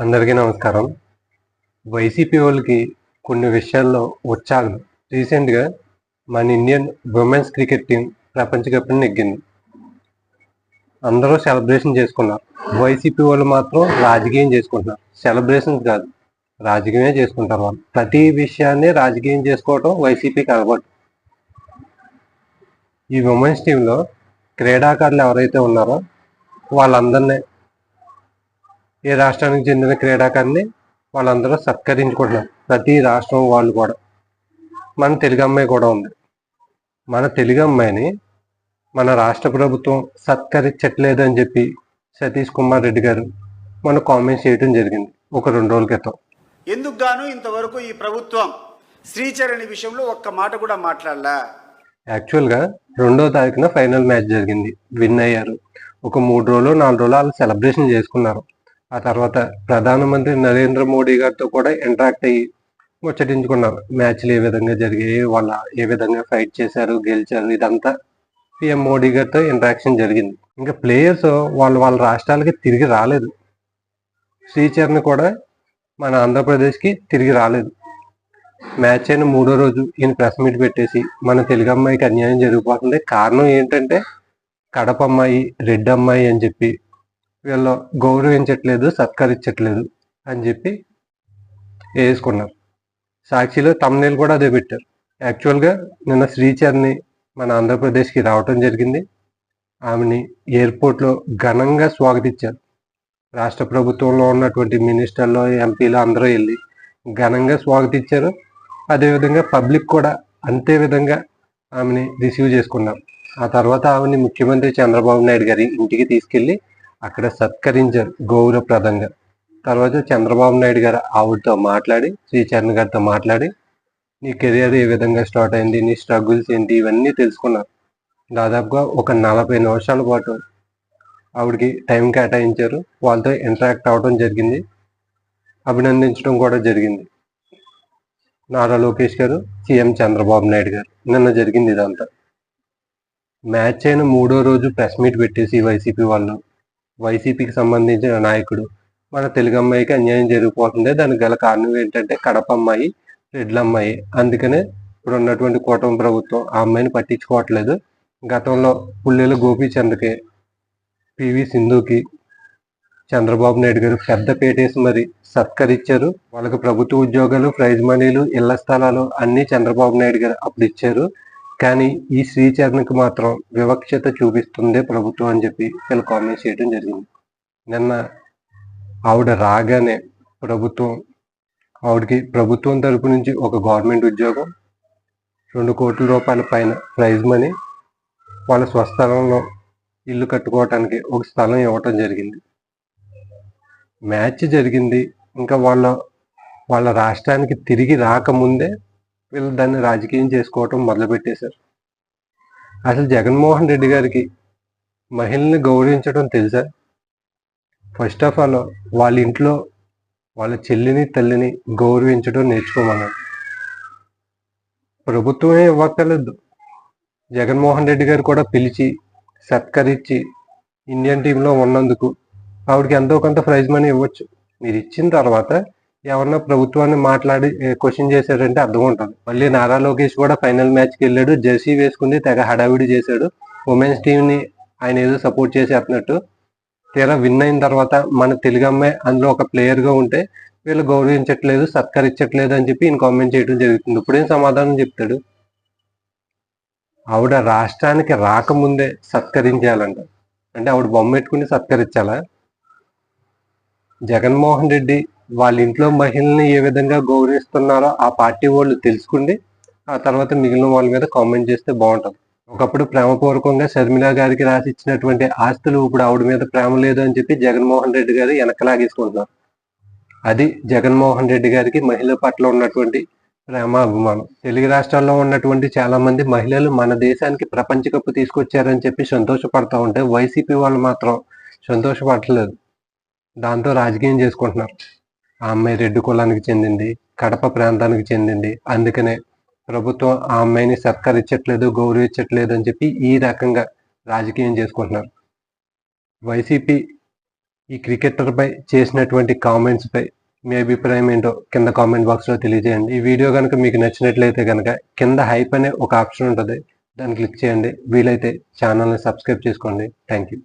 అందరికీ నమస్కారం. వైసీపీ వాళ్ళకి కొన్ని విషయాల్లో ఉత్సాహం. రీసెంట్గా మన ఇండియన్ ఉమెన్స్ క్రికెట్ టీం ప్రపంచ కప్ని నెగ్గింది. అందరూ సెలబ్రేషన్ చేసుకున్నారు. వైసీపీ వాళ్ళు మాత్రం రాజకీయం చేసుకుంటున్నారు. సెలబ్రేషన్స్ కాదు రాజకీయమే చేసుకుంటారు వాళ్ళు. ప్రతి విషయాన్ని రాజకీయం చేసుకోవటం వైసీపీకి అలవాటు. ఈ ఉమెన్స్ టీంలో క్రీడాకారులు ఎవరైతే ఉన్నారో వాళ్ళందరినీ ఏ రాష్ట్రానికి చెందిన క్రీడాకారిని వాళ్ళందరూ సత్కరించుకుంటున్నారు. ప్రతి రాష్ట్రం వాళ్ళు కూడా. మన తెలుగు అమ్మాయి కూడా ఉంది. మన తెలుగు అమ్మాయిని మన రాష్ట్ర ప్రభుత్వం సత్కరించట్లేదు అని చెప్పి సతీష్ కుమార్ రెడ్డి గారు మన కామెంట్స్ చేయడం జరిగింది ఒక రెండు రోజుల క్రితం. ఎందుకు గాను ఇంతవరకు ఈ ప్రభుత్వం శ్రీచరణి విషయంలో ఒక్క మాట కూడా మాట్లాడలా? యాక్చువల్గా రెండో తారీఖున ఫైనల్ మ్యాచ్ జరిగింది. విన్ అయ్యారు. ఒక మూడు రోజులు నాలుగు రోజులు వాళ్ళు సెలబ్రేషన్ చేసుకున్నారు. ఆ తర్వాత ప్రధానమంత్రి నరేంద్ర మోడీ గారితో కూడా ఇంటరాక్ట్ అయ్యి ముచ్చటించుకున్నారు మ్యాచ్లు ఏ విధంగా జరిగాయి వాళ్ళ ఏ విధంగా ఫైట్ చేశారు గెలిచారు ఇదంతా పిఎం మోడీ గారితో ఇంటరాక్షన్ జరిగింది. ఇంకా ప్లేయర్స్ వాళ్ళు వాళ్ళ రాష్ట్రాలకి తిరిగి రాలేదు. శ్రీచరణ్ కూడా మన ఆంధ్రప్రదేశ్కి తిరిగి రాలేదు. మ్యాచ్ అయిన మూడో రోజు ఈయన ప్రెస్ మీట్ పెట్టేసి మన తెలుగు అమ్మాయికి అన్యాయం జరిగిపోతుంది. కారణం ఏంటంటే కడప అమ్మాయి రెడ్డి అమ్మాయి అని చెప్పి వీళ్ళు గౌరవించట్లేదు సత్కరించట్లేదు అని చెప్పి వేసుకున్నారు. సాక్షిలో తమ్నేల్ కూడా అదే పెట్టారు. యాక్చువల్గా నిన్న శ్రీచర్ని మన ఆంధ్రప్రదేశ్కి రావటం జరిగింది. ఆమెని ఎయిర్పోర్ట్లో ఘనంగా స్వాగతించారు. రాష్ట్ర ప్రభుత్వంలో ఉన్నటువంటి మినిస్టర్లు ఎంపీలు అందరూ వెళ్ళి ఘనంగా స్వాగతించారు. అదేవిధంగా పబ్లిక్ కూడా అంతే విధంగా ఆమెని రిసీవ్ చేసుకున్నారు. ఆ తర్వాత ఆమెని ముఖ్యమంత్రి చంద్రబాబు నాయుడు గారి ఇంటికి తీసుకెళ్ళి అక్కడ సత్కరించారు గౌరవప్రదంగా. తర్వాత చంద్రబాబు నాయుడు గారు ఆవిడతో మాట్లాడి శ్రీచరణ్ గారితో మాట్లాడి నీ కెరియర్ ఏ విధంగా స్టార్ట్ అయింది నీ స్ట్రగుల్స్ ఏంటి ఇవన్నీ తెలుసుకున్నారు. దాదాపుగా ఒక నలభై నిమిషాల పాటు ఆవిడకి టైం కేటాయించారు. వాళ్ళతో ఇంటరాక్ట్ అవ్వడం జరిగింది. అభినందించడం కూడా జరిగింది. నారా లోకేష్ గారు సీఎం చంద్రబాబు నాయుడు గారు నిన్న జరిగింది ఇదంతా. మ్యాచ్ అయిన మూడో రోజు ప్రెస్ మీట్ పెట్టేసి వైసీపీ వాళ్ళు. వైసీపీకి సంబంధించిన నాయకుడు. మన తెలుగు అమ్మాయికి అన్యాయం జరిగిపోతుంది. దానికి గల కారణం ఏంటంటే కడప అమ్మాయి రెడ్ల అమ్మాయి. అందుకనే ఇప్పుడు ఉన్నటువంటి కూటమి ప్రభుత్వం ఆ అమ్మాయిని పట్టించుకోవట్లేదు. గతంలో పుల్లెల గోపీచంద్కి పివి సింధుకి చంద్రబాబు నాయుడు గారు పెద్ద పేటేసి మరి సత్కరించారు వాళ్ళకి ప్రభుత్వ ఉద్యోగాలు ప్రైజ్ మనీలు ఇళ్ళ స్థలాలు అన్ని చంద్రబాబు నాయుడు గారు అప్పుడు ఇచ్చారు. కానీ ఈ శ్రీచరణ్కి మాత్రం వివక్షత చూపిస్తుంది ప్రభుత్వం అని చెప్పి వీళ్ళు కామెంట్ చేయడం జరిగింది. నిన్న ఆవిడ రాగానే ప్రభుత్వం ఆవిడకి ప్రభుత్వం తరపు నుంచి ఒక గవర్నమెంట్ ఉద్యోగం రెండు కోట్ల రూపాయల పైన ప్రైజ్ మనీ వాళ్ళ స్వస్థలంలో ఇల్లు కట్టుకోవటానికి ఒక స్థలం ఇవ్వటం జరిగింది. మ్యాచ్ జరిగింది. ఇంకా వాళ్ళ వాళ్ళ రాష్ట్రానికి తిరిగి రాకముందే వీళ్ళు దాన్ని రాజకీయం చేసుకోవటం మొదలుపెట్టేశారు. అసలు జగన్మోహన్ రెడ్డి గారికి మహిళల్ని గౌరవించడం తెలుసా? ఫస్ట్ ఆఫ్ ఆల్ వాళ్ళ ఇంట్లో వాళ్ళ చెల్లిని తల్లిని గౌరవించడం నేర్చుకోమన్నాడు. ప్రభుత్వమే ఇవ్వక్కర్లేదు. జగన్మోహన్ రెడ్డి గారు కూడా పిలిచి సత్కరించి ఇండియన్ టీంలో ఉన్నందుకు ఆవిడకి ఎంతో కొంత ప్రైజ్ మనీ ఇవ్వచ్చు. మీరు ఇచ్చిన తర్వాత ఎవరన్నా ప్రభుత్వాన్ని మాట్లాడి క్వశ్చన్ చేశారంటే అర్థం ఉంటుంది మళ్ళీ నారా లోకేష్ కూడా ఫైనల్ మ్యాచ్కి వెళ్ళాడు. జెర్సీ వేసుకుని తెగ హడావిడి చేశాడు. ఉమెన్స్ టీంని ఆయన ఏదో సపోర్ట్ చేసేస్తున్నట్టు. తీరా విన్ అయిన తర్వాత మన తెలుగు అమ్మాయి అందులో ఒక ప్లేయర్గా ఉంటే వీళ్ళు గౌరవించట్లేదు సత్కరించట్లేదు అని చెప్పి ఈయన కామెంట్ చేయడం జరుగుతుంది. ఇప్పుడేం సమాధానం చెప్తాడు? ఆవిడ రాష్ట్రానికి రాకముందే సత్కరించాలంట. అంటే ఆవిడ బొమ్మ పెట్టుకుని సత్కరించాలా? జగన్మోహన్ రెడ్డి వాళ్ళ ఇంట్లో మహిళల్ని ఏ విధంగా గౌరవిస్తున్నారో ఆ పార్టీ వాళ్ళు తెలుసుకుండి ఆ తర్వాత మిగిలిన వాళ్ళ మీద కామెంట్ చేస్తే బాగుంటుంది. ఒకప్పుడు ప్రేమపూర్వకంగా షర్మిల గారికి రాసి ఇచ్చినటువంటి ఆస్తులు ఇప్పుడు ఆవిడ మీద ప్రేమ లేదు అని చెప్పి జగన్మోహన్ రెడ్డి గారు వెనకలాగేసుకుంటున్నారు అది జగన్మోహన్ రెడ్డి గారికి మహిళల పట్ల ఉన్నటువంటి ప్రేమ అభిమానం. తెలుగు రాష్ట్రాల్లో ఉన్నటువంటి చాలా మంది మహిళలు మన దేశానికి ప్రపంచ కప్పు తీసుకొచ్చారని చెప్పి సంతోషపడతా ఉంటే వైసీపీ వాళ్ళు మాత్రం సంతోషపడలేదు దాంతో రాజకీయం చేసుకుంటున్నారు. ఆ అమ్మాయి రెడ్డి కులానికి చెందింది కడప ప్రాంతానికి చెందింది. అందుకనే ప్రభుత్వం ఆ అమ్మాయిని సత్కరించట్లేదు గౌరవించట్లేదు అని చెప్పి ఈ రకంగా రాజకీయం చేసుకుంటున్నారు. వైసీపీ ఈ క్రికెటర్పై చేసినటువంటి కామెంట్స్ పై మీ అభిప్రాయం ఏంటో కింద కామెంట్ బాక్స్లో తెలియజేయండి. ఈ వీడియో కనుక మీకు నచ్చినట్లయితే కనుక కింద హైప్ అనే ఒక ఆప్షన్ ఉంటుంది. దాన్ని క్లిక్ చేయండి. వీలైతే ఛానల్ని సబ్స్క్రైబ్ చేసుకోండి. Thank you